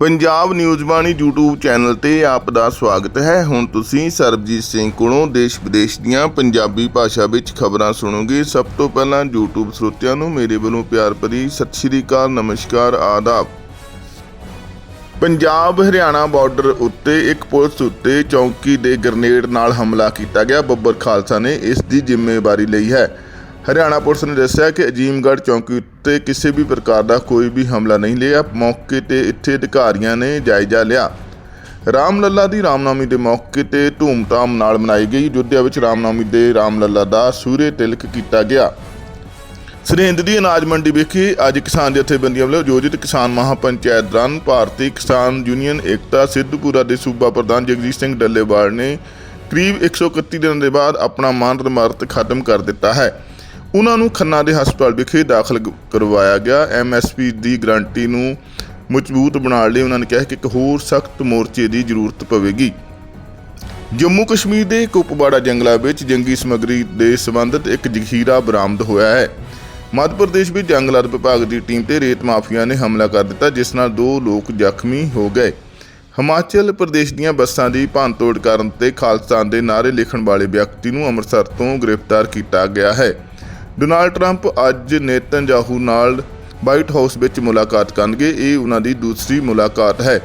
Punjab news Bani YouTube channel ਤੇ ਆਪ ਦਾ ਸਵਾਗਤ ਹੈ। ਹੁਣ ਤੁਸੀਂ ਸਰਬਜੀਤ ਸਿੰਘ ਕੋਲੋਂ ਦੇਸ਼ ਵਿਦੇਸ਼ ਦੀਆਂ ਪੰਜਾਬੀ ਭਾਸ਼ਾ ਵਿੱਚ ਖਬਰਾਂ ਸੁਣੋਗੇ। ਸਭ ਤੋਂ ਪਹਿਲਾਂ YouTube ਸਰੋਤਿਆਂ ਨੂੰ ਮੇਰੇ ਵੱਲੋਂ ਪਿਆਰ ਭਰੀ ਸਤਿ ਸ਼੍ਰੀ ਅਕਾਲ, ਨਮਸਕਾਰ, ਆਦਾਬ। ਪੰਜਾਬ ਹਰਿਆਣਾ ਬਾਰਡਰ ਉੱਤੇ ਇੱਕ ਪੁਲਿਸ ਉੱਤੇ ਚੌਂਕੀ ਦੇ ਗ੍ਰਨੇਡ ਨਾਲ ਹਮਲਾ ਕੀਤਾ ਗਿਆ। ਬੱਬਰ ਖਾਲਸਾ ਨੇ ਇਸ ਦੀ ਜ਼ਿੰਮੇਵਾਰੀ ਲਈ ਹੈ। ਹਰਿਆਣਾ ਪੁਲਿਸ ਨੇ ਦੱਸਿਆ ਕਿ ਅਜੀਮਗੜ੍ਹ ਚੌਂਕੀ ਉੱਤੇ ਕਿਸੇ ਵੀ ਪ੍ਰਕਾਰ ਦਾ ਕੋਈ ਵੀ ਹਮਲਾ ਨਹੀਂ ਲਿਆ। ਮੌਕੇ ਤੇ ਇੱਥੇ ਅਧਿਕਾਰੀਆਂ ਨੇ ਜਾਇਜ਼ਾ ਲਿਆ। ਰਾਮ ਲੱਲਾ ਦੀ ਰਾਮਨਵਮੀ ਦੇ ਮੌਕੇ ਤੇ ਧੂਮਧਾਮ ਨਾਲ ਮਨਾਈ ਗਈ। ਯੁੱਧਿਆ ਵਿੱਚ ਰਾਮਨਵਮੀ ਦੇ ਰਾਮ ਲੱਲਾ ਦਾ ਸੂਰੇ ਤਿਲਕ ਕੀਤਾ ਗਿਆ। ਸਰਹਿੰਦ ਦੀ ਅਨਾਜ ਮੰਡੀ ਵਿਖੇ ਅੱਜ ਕਿਸਾਨ ਜਥੇਬੰਦੀਆਂ ਵੱਲੋਂ ਆਯੋਜਿਤ ਕਿਸਾਨ ਮਹਾਪੰਚਾਇਤ ਦੌਰਾਨ ਭਾਰਤੀ ਕਿਸਾਨ ਯੂਨੀਅਨ ਏਕਤਾ ਸਿੱਧੂਪੁਰਾ ਦੇ ਸੂਬਾ ਪ੍ਰਧਾਨ ਜਗਜੀਤ ਸਿੰਘ ਡੱਲੇਵਾਲ ਨੇ ਕਰੀਬ 131 ਦਿਨਾਂ ਦੇ ਬਾਅਦ ਆਪਣਾ ਮਾਨ ਰਮਾਰਤ ਖਤਮ ਕਰ ਦਿੱਤਾ ਹੈ। ਉਹਨਾਂ ਨੂੰ ਖੰਨਾ ਦੇ ਹਸਪਤਾਲ ਵਿਖੇ ਦਾਖਲ ਕਰਵਾਇਆ ਗਿਆ। ਐਮਐਸਪੀ ਦੀ ਗਰੰਟੀ ਨੂੰ ਮਜ਼ਬੂਤ ਬਣਾਉਣ ਲਈ ਉਹਨਾਂ ਨੇ ਕਿਹਾ ਕਿ ਇੱਕ ਹੋਰ ਸਖਤ ਮੋਰਚੇ ਦੀ ਜ਼ਰੂਰਤ ਪਵੇਗੀ। ਜੰਮੂ ਕਸ਼ਮੀਰ ਦੇ ਕੁਪਵਾੜਾ ਜੰਗਲਾਂ ਵਿੱਚ ਜੰਗੀ ਸਮੱਗਰੀ ਦੇ ਸੰਬੰਧਿਤ ਇੱਕ ਜ਼ਖੀਰਾ ਬਰਾਮਦ ਹੋਇਆ ਹੈ। ਮੱਧ ਪ੍ਰਦੇਸ਼ ਵਿੱਚ ਜੰਗਲਾਤ ਵਿਭਾਗ ਦੀ ਟੀਮ ਤੇ ਰੇਤ ਮਾਫੀਆ ਨੇ ਹਮਲਾ ਕਰ ਦਿੱਤਾ, ਜਿਸ ਨਾਲ ਦੋ ਲੋਕ ਜ਼ਖਮੀ ਹੋ ਗਏ। ਹਿਮਾਚਲ ਪ੍ਰਦੇਸ਼ ਦੀਆਂ ਬੱਸਾਂ ਦੀ ਭੰਨਤੋੜ ਕਰਨ ਤੇ ਖਾਲਸਤਾਨ ਦੇ ਨਾਅਰੇ ਲਿਖਣ ਵਾਲੇ ਵਿਅਕਤੀ ਨੂੰ ਅੰਮ੍ਰਿਤਸਰ ਤੋਂ ਗ੍ਰਿਫਤਾਰ ਕੀਤਾ ਗਿਆ ਹੈ। ਡੋਨਾਲਡ ਟਰੰਪ ਅੱਜ ਨੇਤਨਯਾਹੂ ਨਾਲ ਵਾਈਟ ਹਾਊਸ ਵਿੱਚ ਮੁਲਾਕਾਤ ਕਰਨਗੇ, ਇਹ ਉਹਨਾਂ ਦੀ ਦੂਸਰੀ ਮੁਲਾਕਾਤ ਹੈ।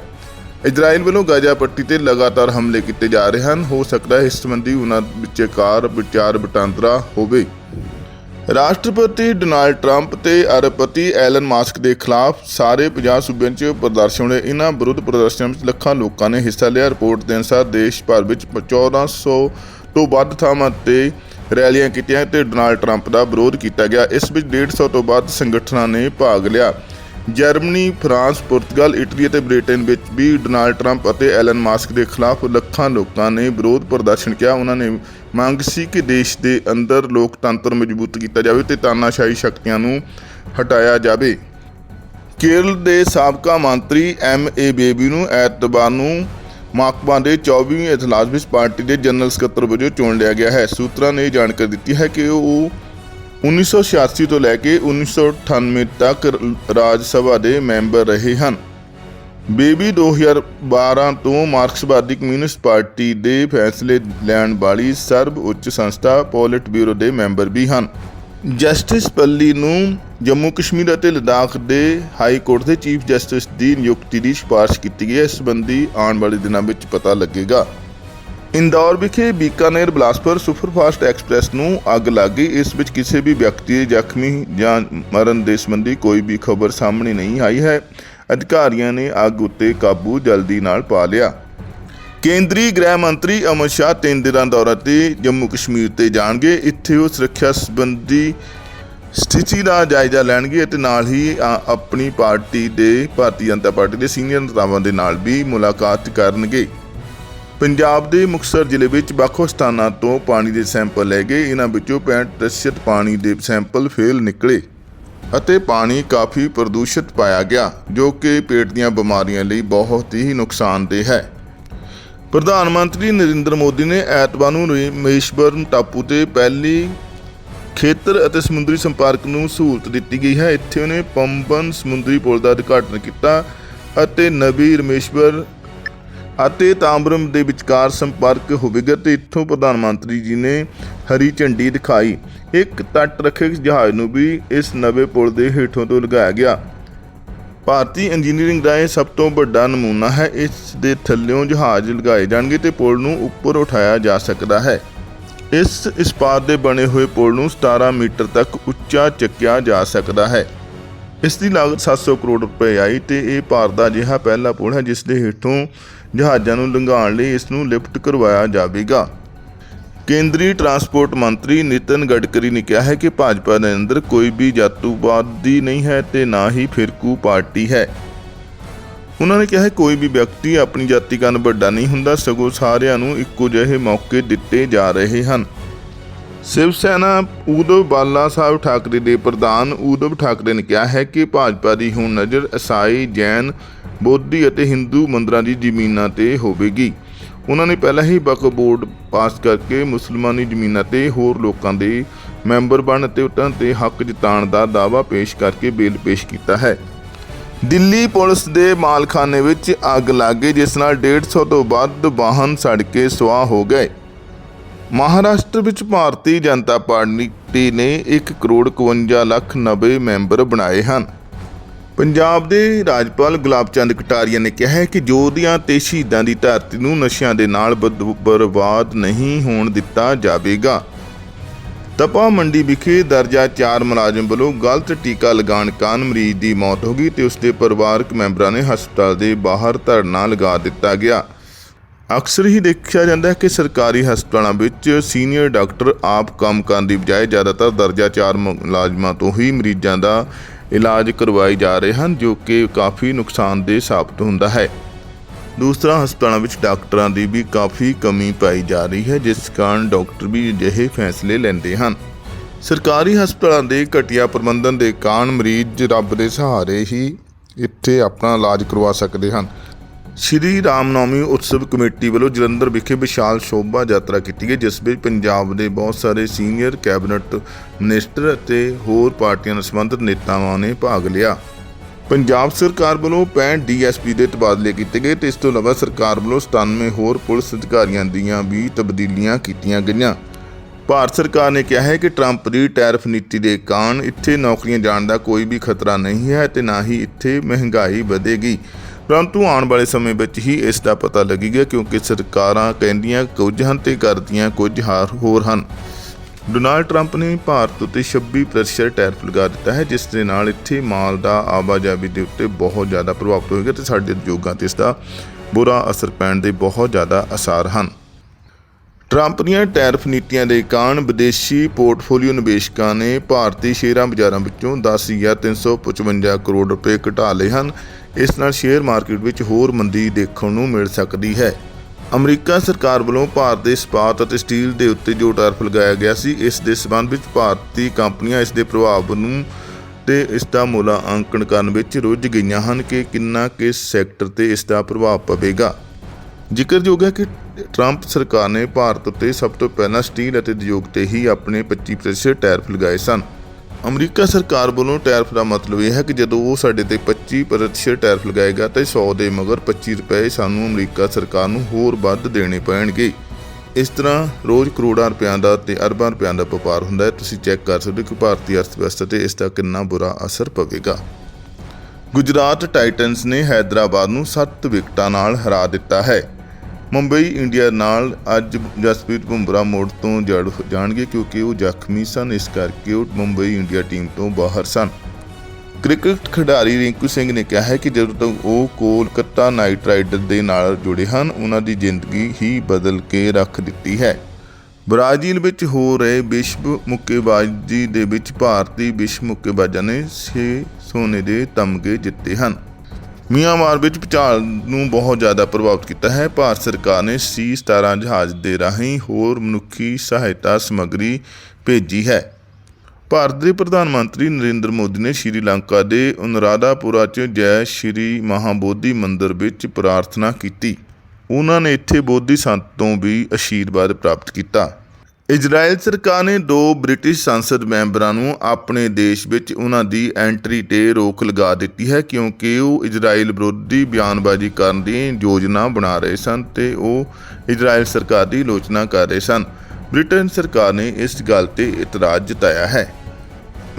ਇਜ਼ਰਾਈਲ ਵੱਲੋਂ ਗਾਜ਼ਾ ਪੱਟੀ ਤੇ ਲਗਾਤਾਰ ਹਮਲੇ ਕੀਤੇ ਜਾ ਰਹੇ ਹਨ। ਹੋ ਸਕਦਾ ਹੈ ਇਸ ਸੰਬੰਧੀ ਉਹਨਾਂ ਵਿਚਕਾਰ ਵਿਚਾਰ ਵਟਾਂਦਰਾ ਹੋਵੇ। ਰਾਸ਼ਟਰਪਤੀ ਡੋਨਾਲਡ ਟਰੰਪ ਤੇ ਅਰਬਪਤੀ ਐਲਨ ਮਾਸਕ ਦੇ ਖਿਲਾਫ ਸਾਰੇ 50 ਸੂਬਿਆਂ 'ਚ ਪ੍ਰਦਰਸ਼ਨ ਹੋਏ ਇਹਨਾਂ ਵਿਰੁੱਧ ਪ੍ਰਦਰਸ਼ਨਾਂ ਵਿੱਚ ਲੱਖਾਂ ਲੋਕਾਂ ਨੇ ਹਿੱਸਾ ਲਿਆ। ਰਿਪੋਰਟ ਦੇ ਅਨੁਸਾਰ ਦੇਸ਼ ਭਰ ਵਿੱਚ 1400 ਤੋਂ ਵੱਧ ਥਾਵਾਂ ਤੇ ਰੈਲੀਆਂ ਕੀਤੀਆਂ ਤੇ ਡੋਨਾਲਡ ਟਰੰਪ ਦਾ ਵਿਰੋਧ ਕੀਤਾ ਗਿਆ। ਇਸ ਵਿੱਚ 150 ਤੋਂ ਵੱਧ ਸੰਗਠਨਾਂ ਨੇ ਭਾਗ ਲਿਆ। ਜਰਮਨੀ, ਫਰਾਂਸ, ਪੁਰਤਗਾਲ, ਇਟਲੀ ਅਤੇ ਬ੍ਰਿਟੇਨ ਵਿੱਚ ਵੀ ਡੋਨਾਲਡ ਟਰੰਪ ਅਤੇ ਐਲਨ ਮਾਸਕ ਦੇ ਖਿਲਾਫ ਲੱਖਾਂ ਲੋਕਾਂ ਨੇ ਵਿਰੋਧ ਪ੍ਰਦਰਸ਼ਨ ਕੀਤਾ ਉਹਨਾਂ ਨੇ ਮੰਗ ਸੀ ਕਿ ਦੇਸ਼ ਦੇ ਅੰਦਰ ਲੋਕਤੰਤਰ ਮਜ਼ਬੂਤ ਕੀਤਾ ਜਾਵੇ ਤੇ ਤਾਨਾਸ਼ਾਹੀ ਸ਼ਕਤੀਆਂ ਨੂੰ ਹਟਾਇਆ ਜਾਵੇ। ਕੇਰਲ ਦੇ ਸਾਬਕਾ ਮੰਤਰੀ ਐਮ ਏ ਬੇਬੀ ਨੂੰ ਐਤਵਾਰ ਨੂੰ ਮਾਕਪਾ ਦੇ 24ਵੇਂ ਇਜਲਾਸ ਵਿੱਚ ਪਾਰਟੀ ਦੇ ਜਨਰਲ ਸਕੱਤਰ ਵਜੋਂ ਚੁਣ ਲਿਆ ਗਿਆ ਹੈ। ਸੂਤਰਾਂ ਨੇ ਇਹ ਜਾਣਕਾਰੀ ਦਿੱਤੀ ਹੈ ਕਿ ਉਹ 1986 ਤੋਂ ਲੈ ਕੇ 1998 ਤੱਕ ਰਾਜ ਸਭਾ ਦੇ ਮੈਂਬਰ ਰਹੇ ਹਨ। ਬੇਬੀ 2012 ਤੋਂ ਮਾਰਕਸਵਾਦੀ ਕਮਿਊਨਿਸਟ ਪਾਰਟੀ ਦੇ ਫੈਸਲੇ ਲੈਣ ਵਾਲੀ ਸਰਬ ਉੱਚ ਸੰਸਥਾ ਪੋਲਿਟ ਬਿਊਰੋ ਦੇ ਮੈਂਬਰ ਵੀ ਹਨ। ਜਸਟਿਸ ਪੱਲੀ ਨੂੰ ਜੰਮੂ ਕਸ਼ਮੀਰ ਅਤੇ ਲਦਾਖ ਦੇ ਹਾਈ ਕੋਰਟ ਦੇ ਚੀਫ ਜਸਟਿਸ ਦੀ ਨਿਯੁਕਤੀ ਦੀ ਸਿਫਾਰਿਸ਼ ਕੀਤੀ ਗਈ ਹੈ। ਇਸ ਸੰਬੰਧੀ ਆਉਣ ਵਾਲੇ ਦਿਨਾਂ ਵਿੱਚ ਪਤਾ ਲੱਗੇਗਾ। ਇੰਦੌਰ ਵਿਖੇ ਬੀਕਾਨੇਰ, ਬਲਾਸਪੁਰ, ਸੁਪਰਫਾਸਟ ਐਕਸਪ੍ਰੈਸ ਨੂੰ ਅੱਗ ਲੱਗ ਗਈ। ਇਸ ਵਿੱਚ ਕਿਸੇ ਵੀ ਵਿਅਕਤੀ ਦੇ ਜ਼ਖਮੀ ਜਾਂ ਮਰਨ ਦੇ ਸੰਬੰਧੀ ਕੋਈ ਵੀ ਖਬਰ ਸਾਹਮਣੇ ਨਹੀਂ ਆਈ ਹੈ। ਅਧਿਕਾਰੀਆਂ ਨੇ ਅੱਗ ਉੱਤੇ ਕਾਬੂ ਜਲਦੀ ਨਾਲ ਪਾ ਲਿਆ। ਕੇਂਦਰੀ ਗ੍ਰਹਿ ਮੰਤਰੀ ਅਮਿਤ ਸ਼ਾਹ ਤਿੰਨ ਦਿਨਾਂ ਦੌਰਾ ਤੇ ਜੰਮੂ ਕਸ਼ਮੀਰ ਤੇ ਜਾਣਗੇ। ਇੱਥੇ ਉਹ ਸੁਰੱਖਿਆ ਸੰਬੰਧੀ ਸਥਿਤੀ ਦਾ ਜਾਇਜ਼ਾ ਲੈਣਗੇ ਅਤੇ ਨਾਲ ਹੀ ਆ- ਆਪਣੀ ਪਾਰਟੀ ਦੇ, ਭਾਰਤੀ ਜਨਤਾ ਪਾਰਟੀ ਦੇ ਸੀਨੀਅਰ ਨੇਤਾਵਾਂ ਦੇ ਨਾਲ ਵੀ ਮੁਲਾਕਾਤ ਕਰਨਗੇ। ਪੰਜਾਬ ਦੇ ਮੁਕਤਸਰ ਜ਼ਿਲ੍ਹੇ ਵਿੱਚ ਵੱਖ-ਵੱਖ ਸਥਾਨਾਂ ਤੋਂ ਪਾਣੀ ਦੇ ਸੈਂਪਲ ਲਏ ਗਏ। ਇਹਨਾਂ ਵਿੱਚੋਂ 65% ਪਾਣੀ ਦੇ ਸੈਂਪਲ ਫੇਲ ਨਿਕਲੇ ਅਤੇ ਪਾਣੀ ਕਾਫੀ ਪ੍ਰਦੂਸ਼ਿਤ ਪਾਇਆ ਗਿਆ, ਜੋ ਕਿ ਪੇਟ ਦੀਆਂ ਬਿਮਾਰੀਆਂ ਲਈ ਬਹੁਤ ਹੀ ਨੁਕਸਾਨਦੇਹ ਹੈ। ਪ੍ਰਧਾਨ ਮੰਤਰੀ ਨਰਿੰਦਰ ਮੋਦੀ ਨੇ ਐਤਵਾਰ ਨੂੰ ਰਮੇਸ਼ਵਰਮ ਟਾਪੂ ਤੇ ਪਹਿਲੀ ਖੇਤਰ ਅਤੇ ਸਮੁੰਦਰੀ ਸੰਪਰਕ ਨੂੰ ਸਹੂਲਤ ਦਿੱਤੀ ਗਈ ਹੈ। ਇੱਥੇ ਉਹਨੇ ਪੰਬਨ ਸਮੁੰਦਰੀ ਪੁਲ ਦਾ ਉਦਘਾਟਨ ਕੀਤਾ ਅਤੇ ਨਵੀ ਰਮੇਸ਼ਵਰ ਅਤੇ ਤਾਂਬਰਮ ਦੇ ਵਿਚਕਾਰ ਸੰਪਰਕ ਹੋਵੇਗਾ ਤੇ ਇੱਥੋਂ ਪ੍ਰਧਾਨ ਮੰਤਰੀ ਜੀ ਨੇ ਹਰੀ ਝੰਡੀ ਦਿਖਾਈ। ਇੱਕ ਤੱਟ ਰੱਖੇ ਜਹਾਜ਼ ਨੂੰ ਵੀ ਇਸ ਨਵੇਂ ਪੁਲ ਦੇ ਹੇਠੋਂ ਤੋਂ ਲਗਾਇਆ ਗਿਆ। ਭਾਰਤੀ ਇੰਜੀਨੀਅਰਿੰਗ ਦਾ ਇਹ ਸਭ ਤੋਂ ਵੱਡਾ ਨਮੂਨਾ ਹੈ, ਇਸ ਦੇ ਥੱਲਿਓਂ ਜਹਾਜ਼ ਲਗਾਏ ਜਾਣਗੇ ਤੇ ਪੁਲ ਨੂੰ ਉੱਪਰ ਉਠਾਇਆ ਜਾ ਸਕਦਾ ਹੈ। ਇਸ ਇਸਪਾਤ ਦੇ ਬਣੇ ਹੋਏ ਪੁਲ ਨੂੰ 17 ਮੀਟਰ ਤੱਕ ਉੱਚਾ ਚੱਕਿਆ ਜਾ ਸਕਦਾ ਹੈ। ਇਸ ਦੀ ਲਾਗਤ 700 ਕਰੋੜ ਰੁਪਏ ਆਈ ਤੇ ਇਹ ਭਾਰਤ ਦਾ ਅਜਿਹਾ ਪਹਿਲਾ ਪੁਲ ਹੈ, ਜਿਸ ਦੇ ਹੇਠੋਂ ਜਹਾਜ਼ਾਂ ਨੂੰ ਲੰਘਾਉਣ ਲਈ ਇਸ ਨੂੰ ਲਿਫਟ ਕਰਵਾਇਆ ਜਾਵੇਗਾ। ਕੇਂਦਰੀ ਟਰਾਂਸਪੋਰਟ ਮੰਤਰੀ ਨਿਤਨ ਗਡਕਰੀ ਨੇ ਕਿਹਾ ਹੈ ਕਿ ਭਾਜਪਾ ਦੇ ਅੰਦਰ ਕੋਈ ਵੀ ਜਾਤੂਵਾਦੀ ਨਹੀਂ ਹੈ ਤੇ ਨਾ ਹੀ ਫਿਰਕੂ ਪਾਰਟੀ ਹੈ। ਉਹਨਾਂ ਨੇ ਕਿਹਾ ਕੋਈ ਵੀ ਵਿਅਕਤੀ ਆਪਣੀ ਜਾਤੀ ਕਾਰਨ ਵੱਡਾ ਨਹੀਂ ਹੁੰਦਾ, ਸਗੋਂ ਸਾਰਿਆਂ ਨੂੰ ਇੱਕੋ ਜਿਹੇ ਮੌਕੇ ਦਿੱਤੇ ਜਾ ਰਹੇ ਹਨ। ਸ਼ਿਵ ਸੈਨਾ ਉਦਵ ਬਾਲਾ ਸਾਹਿਬ ਠਾਕਰੇ ਦੇ ਪ੍ਰਧਾਨ ਉਦਵ ਠਾਕਰੇ ਨੇ ਕਿਹਾ ਹੈ ਕਿ ਭਾਜਪਾ ਦੀ ਹੁਣ ਨਜ਼ਰ ਈਸਾਈ, ਜੈਨ, ਬੋਧੀ ਅਤੇ ਹਿੰਦੂ ਮੰਦਰਾਂ ਦੀ ਜ਼ਮੀਨਾਂ ਤੇ ਹੋਵੇਗੀ। ਉਹਨਾਂ ਨੇ ਪਹਿਲਾਂ ਹੀ ਵਕਫ ਬੋਰਡ ਪਾਸ ਕਰਕੇ ਮੁਸਲਮਾਨੀ ਜ਼ਮੀਨਾਂ ਤੇ ਹੋਰ ਲੋਕਾਂ ਦੇ ਮੈਂਬਰ ਬਣ ਅਤੇ ਉਹਨਾਂ ਤੇ ਹੱਕ ਜਤਾਉਣ ਦਾ ਦਾਅਵਾ ਪੇਸ਼ ਕਰਕੇ ਬੇਲ ਪੇਸ਼ ਕੀਤਾ ਹੈ। ਦਿੱਲੀ ਪੁਲਿਸ ਦੇ ਮਾਲਖਾਨੇ ਵਿੱਚ ਅੱਗ ਲੱਗ ਗਈ, ਜਿਸ ਨਾਲ 150 ਤੋਂ ਵੱਧ ਵਾਹਨ ਸੜ ਕੇ ਸੁਆਹ ਹੋ ਗਏ। ਮਹਾਰਾਸ਼ਟਰ ਵਿੱਚ ਭਾਰਤੀ ਜਨਤਾ ਪਾਰਟੀ ਨੇ 1 ਕਰੋੜ 51 ਲੱਖ ਨਵੇਂ ਮੈਂਬਰ ਬਣਾਏ ਹਨ। ਪੰਜਾਬ ਦੇ ਰਾਜਪਾਲ ਗੁਲਾਬ ਚੰਦ ਕਟਾਰੀਆ ਨੇ ਕਿਹਾ ਹੈ ਕਿ ਯੋਧਿਆਂ ਤੇ ਸ਼ਹੀਦਾਂ ਦੀ ਧਰਤੀ ਨੂੰ ਨਸ਼ਿਆਂ ਦੇ ਨਾਲ ਬਰਬਾਦ ਨਹੀਂ ਹੋਣ ਦਿੱਤਾ ਜਾਵੇਗਾ। ਤਪਾ ਮੰਡੀ ਵਿਖੇ ਦਰਜਾ 4 ਮੁਲਾਜ਼ਮ ਵੱਲੋਂ ਗਲਤ ਟੀਕਾ ਲਗਾਉਣ ਕਾਰਨ ਮਰੀਜ਼ ਦੀ ਮੌਤ ਹੋ ਗਈ ਤੇ ਉਸ ਦੇ ਪਰਿਵਾਰਕ ਮੈਂਬਰਾਂ ਨੇ ਹਸਪਤਾਲ ਦੇ ਬਾਹਰ ਧਰਨਾ ਲਗਾ ਦਿੱਤਾ ਗਿਆ। ਅਕਸਰ ਹੀ ਦੇਖਿਆ ਜਾਂਦਾ ਹੈ ਕਿ ਸਰਕਾਰੀ ਹਸਪਤਾਲਾਂ ਵਿੱਚ ਸੀਨੀਅਰ ਡਾਕਟਰ ਆਪ ਕੰਮ ਕਰਨ ਦੀ ਬਜਾਏ ਜ਼ਿਆਦਾਤਰ ਦਰਜਾ 4 ਮੁਲਾਜ਼ਮਾਂ ਤੋਂ ਹੀ ਮਰੀਜ਼ਾਂ ਦਾ ਇਲਾਜ ਕਰਵਾਏ ਜਾ ਰਹੇ ਹਨ, ਜੋ ਕਿ ਕਾਫੀ ਨੁਕਸਾਨਦੇਹ ਸਾਬਤ ਹੁੰਦਾ ਹੈ। ਦੂਸਰਾ, ਹਸਪਤਾਲਾਂ ਵਿੱਚ ਡਾਕਟਰਾਂ ਦੀ ਵੀ ਕਾਫੀ ਕਮੀ ਪਾਈ ਜਾ ਰਹੀ ਹੈ, ਜਿਸ ਕਾਰਨ ਡਾਕਟਰ ਵੀ ਅਜਿਹੇ ਫੈਸਲੇ ਲੈਂਦੇ ਹਨ। ਸਰਕਾਰੀ ਹਸਪਤਾਲਾਂ ਦੇ ਘਟੀਆ ਪ੍ਰਬੰਧਨ ਦੇ ਕਾਰਨ ਮਰੀਜ਼ ਰੱਬ ਦੇ ਸਹਾਰੇ ਹੀ ਇੱਥੇ ਆਪਣਾ ਇਲਾਜ ਕਰਵਾ ਸਕਦੇ ਹਨ। ਸ਼੍ਰੀ ਰਾਮਨੌਮੀ ਉਤਸਵ ਕਮੇਟੀ ਵੱਲੋਂ ਜਲੰਧਰ ਵਿਖੇ ਵਿਸ਼ਾਲ ਸ਼ੋਭਾ ਯਾਤਰਾ ਕੀਤੀ ਗਈ, ਜਿਸ ਵਿੱਚ ਪੰਜਾਬ ਦੇ ਬਹੁਤ ਸਾਰੇ ਸੀਨੀਅਰ ਕੈਬਨਿਟ ਮਿਨਿਸਟਰ ਅਤੇ ਹੋਰ ਪਾਰਟੀਆਂ ਨਾਲ ਸੰਬੰਧਿਤ ਨੇਤਾਵਾਂ ਨੇ ਭਾਗ ਲਿਆ। ਪੰਜਾਬ ਸਰਕਾਰ ਵੱਲੋਂ 65 ਡੀਐਸਪੀ ਦੇ ਤਬਾਦਲੇ ਕੀਤੇ ਗਏ ਤੇ ਇਸ ਤੋਂ ਇਲਾਵਾ ਸਰਕਾਰ ਵੱਲੋਂ 97 ਹੋਰ ਪੁਲਿਸ ਅਧਿਕਾਰੀਆਂ ਦੀਆਂ ਵੀ ਤਬਦੀਲੀਆਂ ਕੀਤੀਆਂ ਗਈਆਂ। ਭਾਰਤ ਸਰਕਾਰ ਨੇ ਕਿਹਾ ਹੈ ਕਿ ਟਰੰਪ ਦੀ ਟੈਰਿਫ ਨੀਤੀ ਦੇ ਕਾਰਨ ਇੱਥੇ ਨੌਕਰੀਆਂ ਜਾਣ ਦਾ ਕੋਈ ਵੀ ਖਤਰਾ ਨਹੀਂ ਹੈ ਤੇ ਨਾ ਹੀ ਇੱਥੇ ਮਹਿੰਗਾਈ ਵਧੇਗੀ। ਪਰੰਤੂ ਆਉਣ ਵਾਲੇ ਸਮੇਂ ਵਿੱਚ ਹੀ ਇਸ ਦਾ ਪਤਾ ਲੱਗੇਗਾ ਕਿਉਂਕਿ ਸਰਕਾਰਾਂ ਕਹਿੰਦੀਆਂ ਕੁਝ ਹਨ ਤੇ ਕਰਦੀਆਂ ਕੁਝ ਹਾਰ ਹੋਰ ਹਨ। ਡੋਨਾਲਡ ਟਰੰਪ ਨੇ ਭਾਰਤ ਉੱਤੇ 26% ਟੈਰਿਫ ਲਗਾ ਦਿੱਤਾ ਹੈ, ਜਿਸ ਦੇ ਨਾਲ ਇੱਥੇ ਮਾਲ ਦਾ ਆਵਾਜਾਈ ਦੇ ਉੱਤੇ ਬਹੁਤ ਜ਼ਿਆਦਾ ਪ੍ਰਭਾਵ ਹੋਏਗਾ ਤੇ ਸਾਡੇ ਉਦਯੋਗਾਂ ਤੇ ਇਸ ਦਾ ਬੁਰਾ ਅਸਰ ਪੈਣ ਦੇ ਬਹੁਤ ਜ਼ਿਆਦਾ ਅਸਾਰ ਹਨ। ਟਰੰਪ ਦੀਆਂ ਟੈਰਿਫ ਨੀਤੀਆਂ ਦੇ ਕਾਰਨ ਵਿਦੇਸ਼ੀ ਪੋਰਟਫੋਲੀਓ ਨਿਵੇਸ਼ਕਾਂ ਨੇ ਭਾਰਤੀ ਸ਼ੇਅਰਾਂ ਬਾਜ਼ਾਰਾਂ ਵਿੱਚੋਂ 10355 ਕਰੋੜ ਰੁਪਏ ਘਟਾ ਲਏ ਹਨ। ਇਸ ਨਾਲ ਸ਼ੇਅਰ ਮਾਰਕੀਟ ਵਿੱਚ ਹੋਰ ਮੰਦੀ ਦੇਖਣ ਨੂੰ ਮਿਲ ਸਕਦੀ ਹੈ। ਅਮਰੀਕਾ ਸਰਕਾਰ ਵੱਲੋਂ ਭਾਰਤ ਦੇ ਇਸਪਾਤ ਅਤੇ ਸਟੀਲ ਦੇ ਉੱਤੇ ਜੋ ਟੈਰਿਫ ਲਗਾਇਆ ਗਿਆ ਸੀ, ਇਸ ਦੇ ਸਬੰਧ ਵਿੱਚ ਭਾਰਤੀ ਕੰਪਨੀਆਂ ਇਸ ਦੇ ਪ੍ਰਭਾਵ ਨੂੰ ਤੇ ਇਸ ਦਾ ਮੁਲਾਂਕਣ ਕਰਨ ਵਿੱਚ ਰੁੱਝ ਗਈਆਂ ਹਨ ਕਿ ਕਿੰਨਾ ਕਿਸ ਸੈਕਟਰ ਤੇ ਇਸ ਦਾ ਪ੍ਰਭਾਵ ਪਵੇਗਾ। ਜ਼ਿਕਰਯੋਗ ਹੈ ਕਿ ਟਰੰਪ ਸਰਕਾਰ ਨੇ ਭਾਰਤ ਉੱਤੇ ਸਭ ਤੋਂ ਪਹਿਲਾਂ ਸਟੀਲ ਅਤੇ ਉਦਯੋਗ ਤੇ ਹੀ ਆਪਣੇ 25% ਟੈਰਿਫ ਲਗਾਏ ਸਨ। ਅਮਰੀਕਾ ਸਰਕਾਰ ਵੱਲੋਂ ਟੈਰਫ ਦਾ ਮਤਲਬ ਇਹ ਹੈ ਕਿ ਜਦੋਂ ਉਹ ਸਾਡੇ ਤੇ 25% ਟੈਰਫ ਲਗਾਏਗਾ ਤਾਂ 100 ਦੇ ਮਗਰ 25 ਰੁਪਏ ਸਾਨੂੰ ਅਮਰੀਕਾ ਸਰਕਾਰ ਨੂੰ ਹੋਰ ਵੱਧ ਦੇਣੇ ਪੈਣਗੇ। ਇਸ ਤਰ੍ਹਾਂ ਰੋਜ਼ ਕਰੋੜਾਂ ਰੁਪਇਆਂ ਦਾ ਤੇ ਅਰਬਾਂ ਰੁਪਇਆਂ ਦਾ ਵਪਾਰ ਹੁੰਦਾ ਹੈ। ਤੁਸੀਂ ਚੈੱਕ ਕਰ ਸਕਦੇ ਹੋ ਕਿ ਭਾਰਤੀ ਅਰਥਵਿਵਸਥਾ ਤੇ ਇਸ ਦਾ ਕਿੰਨਾ ਬੁਰਾ ਅਸਰ ਪਵੇਗਾ। ਗੁਜਰਾਤ ਟਾਈਟਨਸ ਨੇ ਹੈਦਰਾਬਾਦ ਨੂੰ 7 ਵਿਕਟਾਂ ਨਾਲ ਹਰਾ ਦਿੱਤਾ ਹੈ। ਮੁੰਬਈ, ਇੰਡੀਆ ਨਾਲ ਅੱਜ ਜਸਪ੍ਰੀਤ ਬੁਮਰਾਹ ਮੋੜ ਤੋਂ ਜੜ ਜਾਣਗੇ ਕਿਉਂਕਿ ਉਹ ਜ਼ਖਮੀ ਸਨ, ਇਸ ਕਰਕੇ ਉਹ ਮੁੰਬਈ, ਇੰਡੀਆ ਟੀਮ ਤੋਂ ਬਾਹਰ ਸਨ। ਕ੍ਰਿਕਟ ਖਿਡਾਰੀ ਰਿੰਕੂ ਸਿੰਘ ਨੇ ਕਿਹਾ ਹੈ ਕਿ ਜਦੋਂ ਤੱਕ ਉਹ ਕੋਲਕਾਤਾ ਨਾਈਟ ਰਾਈਡਰ ਦੇ ਨਾਲ ਜੁੜੇ ਹਨ, ਉਹਨਾਂ ਦੀ ਜ਼ਿੰਦਗੀ ਹੀ ਬਦਲ ਕੇ ਰੱਖ ਦਿੱਤੀ ਹੈ। ਬ੍ਰਾਜ਼ੀਲ ਵਿੱਚ ਹੋ ਰਹੇ ਵਿਸ਼ਵ ਮੁੱਕੇਬਾਜ਼ੀ ਦੇ ਵਿੱਚ ਭਾਰਤੀ ਵਿਸ਼ਵ ਮੁੱਕੇਬਾਜ਼ਾਂ ਨੇ 6 ਸੋਨੇ ਦੇ ਤਮਗੇ ਜਿੱਤੇ ਹਨ। ਮਿਆਂਮਾਰ ਵਿੱਚ ਭੂਚਾਲ ਨੂੰ ਬਹੁਤ ਜ਼ਿਆਦਾ ਪ੍ਰਭਾਵਿਤ ਕੀਤਾ ਹੈ। ਭਾਰਤ ਸਰਕਾਰ ਨੇ ਸੀ 17 ਜਹਾਜ਼ ਦੇ ਰਾਹੀਂ ਹੋਰ ਮਨੁੱਖੀ ਸਹਾਇਤਾ ਸਮੱਗਰੀ ਭੇਜੀ ਹੈ। ਭਾਰਤ ਦੇ ਪ੍ਰਧਾਨ ਮੰਤਰੀ ਨਰਿੰਦਰ ਮੋਦੀ ਨੇ ਸ਼੍ਰੀਲੰਕਾ ਦੇ ਅਨੁਰਾਧਾਪੁਰਾ 'ਚ ਜੈ ਸ਼੍ਰੀ ਮਹਾਬੋਧੀ ਮੰਦਿਰ ਵਿੱਚ ਪ੍ਰਾਰਥਨਾ ਕੀਤੀ। ਉਹਨਾਂ ਨੇ ਇੱਥੇ ਬੋਧੀ ਸੰਤ ਤੋਂ ਵੀ ਅਸ਼ੀਰਵਾਦ ਪ੍ਰਾਪਤ ਕੀਤਾ। ਇਜ਼ਰਾਈਲ ਸਰਕਾਰ ਨੇ ਦੋ ਬ੍ਰਿਟਿਸ਼ ਸੰਸਦ ਮੈਂਬਰਾਂ ਨੂੰ ਆਪਣੇ ਦੇਸ਼ ਵਿੱਚ ਉਹਨਾਂ ਦੀ ਐਂਟਰੀ ਤੇ ਰੋਕ ਲਗਾ ਦਿੱਤੀ ਹੈ, ਕਿਉਂਕਿ ਉਹ ਇਜ਼ਰਾਈਲ ਵਿਰੋਧੀ ਬਿਆਨਬਾਜ਼ੀ ਕਰਨ ਦੀ ਯੋਜਨਾ ਬਣਾ ਰਹੇ ਸਨ ਤੇ ਉਹ ਇਜ਼ਰਾਈਲ ਸਰਕਾਰ ਦੀ ਆਲੋਚਨਾ ਕਰ ਰਹੇ ਸਨ। ਬ੍ਰਿਟਨ ਸਰਕਾਰ ਨੇ ਇਸ ਗੱਲ ਤੇ ਇਤਰਾਜ਼ ਜਤਾਇਆ ਹੈ।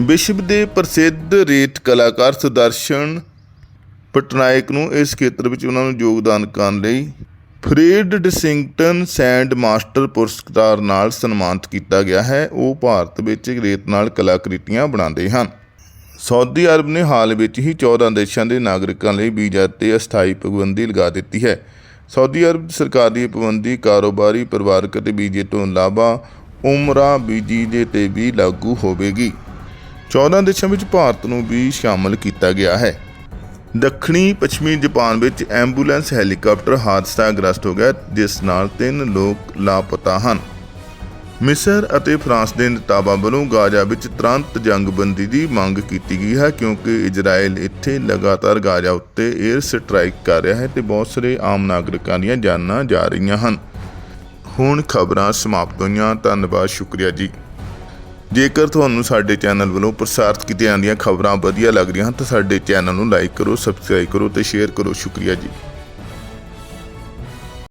ਵਿਸ਼ਵ ਦੇ ਪ੍ਰਸਿੱਧ ਰੇਤ ਕਲਾਕਾਰ ਸੁਦਰਸ਼ਨ ਪਟਨਾਇਕ ਨੂੰ ਇਸ ਖੇਤਰ ਵਿੱਚ ਉਹਨਾਂ ਨੂੰ ਯੋਗਦਾਨ ਕਰਨ ਲਈ ਫਰੀਡ ਡਿਸਿੰਗਟਨ ਸੈਂਡ ਮਾਸਟਰ ਪੁਰਸਕਾਰ ਨਾਲ ਸਨਮਾਨਿਤ ਕੀਤਾ ਗਿਆ ਹੈ। ਉਹ ਭਾਰਤ ਵਿੱਚ ਰੇਤ ਨਾਲ ਕਲਾਕ੍ਰਿਤੀਆਂ ਬਣਾਉਂਦੇ ਹਨ। ਸਾਊਦੀ ਅਰਬ ਨੇ ਹਾਲ ਵਿੱਚ ਹੀ 14 ਦੇਸ਼ਾਂ ਦੇ ਨਾਗਰਿਕਾਂ ਲਈ ਵੀਜ਼ਾ ਤੇ ਅਸਥਾਈ ਪਾਬੰਦੀ ਲਗਾ ਦਿੱਤੀ ਹੈ। ਸਾਊਦੀ ਅਰਬ ਸਰਕਾਰ ਦੀ ਪਾਬੰਦੀ ਕਾਰੋਬਾਰੀ, ਪਰਿਵਾਰਕ ਅਤੇ ਵੀਜ਼ੇ ਤੋਂ ਇਲਾਵਾ ਉਮਰਾ ਵੀਜ਼ੇ ਤੇ ਵੀ ਲਾਗੂ ਹੋਵੇਗੀ। 14 ਦੇਸ਼ਾਂ ਵਿੱਚ ਭਾਰਤ ਨੂੰ ਵੀ ਸ਼ਾਮਲ ਕੀਤਾ ਗਿਆ ਹੈ। ਦੱਖਣੀ ਪੱਛਮੀ ਜਾਪਾਨ ਵਿੱਚ ਐਂਬੂਲੈਂਸ, ਹੈਲੀਕਾਪਟਰ ਹਾਦਸਾ ਗ੍ਰਸਤ ਹੋ ਗਿਆ, ਜਿਸ ਨਾਲ ਤਿੰਨ ਲੋਕ ਲਾਪਤਾ ਹਨ। ਮਿਸਰ ਅਤੇ ਫਰਾਂਸ ਦੇ ਨੇਤਾਵਾਂ ਵੱਲੋਂ ਗਾਜ਼ਾ ਵਿੱਚ ਤੁਰੰਤ ਜੰਗਬੰਦੀ ਦੀ ਮੰਗ ਕੀਤੀ ਗਈ ਹੈ, ਕਿਉਂਕਿ ਇਜ਼ਰਾਈਲ ਇੱਥੇ ਲਗਾਤਾਰ ਗਾਜ਼ਾ ਉੱਤੇ 에ਅਰ ਸਟ੍ਰਾਈਕ ਕਰ ਰਿਹਾ ਹੈ ਤੇ ਬਹੁਤ ਸਾਰੇ ਆਮ ਨਾਗਰਿਕਾਂ ਦੀਆਂ ਜਾਨਾਂ ਜਾ ਰਹੀਆਂ ਹਨ। ਹੁਣ ਖਬਰਾਂ ਸਮਾਪਤ ਹੋਈਆਂ, ਧੰਨਵਾਦ, ਸ਼ੁਕਰੀਆ ਜੀ। ਜੇਕਰ ਤੁਹਾਨੂੰ ਸਾਡੇ ਚੈਨਲ ਵੱਲੋਂ ਪ੍ਰਸਾਰਿਤ ਕੀਤੀਆਂ ਜਾਂਦੀਆਂ ਖਬਰਾਂ ਵਧੀਆ ਲੱਗਦੀਆਂ ਹਨ ਤਾਂ ਸਾਡੇ ਚੈਨਲ ਨੂੰ ਲਾਈਕ ਕਰੋ ਸਬਸਕ੍ਰਾਈਬ ਕਰੋ ਤੇ ਸ਼ੇਅਰ ਕਰੋ। ਸ਼ੁਕਰੀਆ ਜੀ।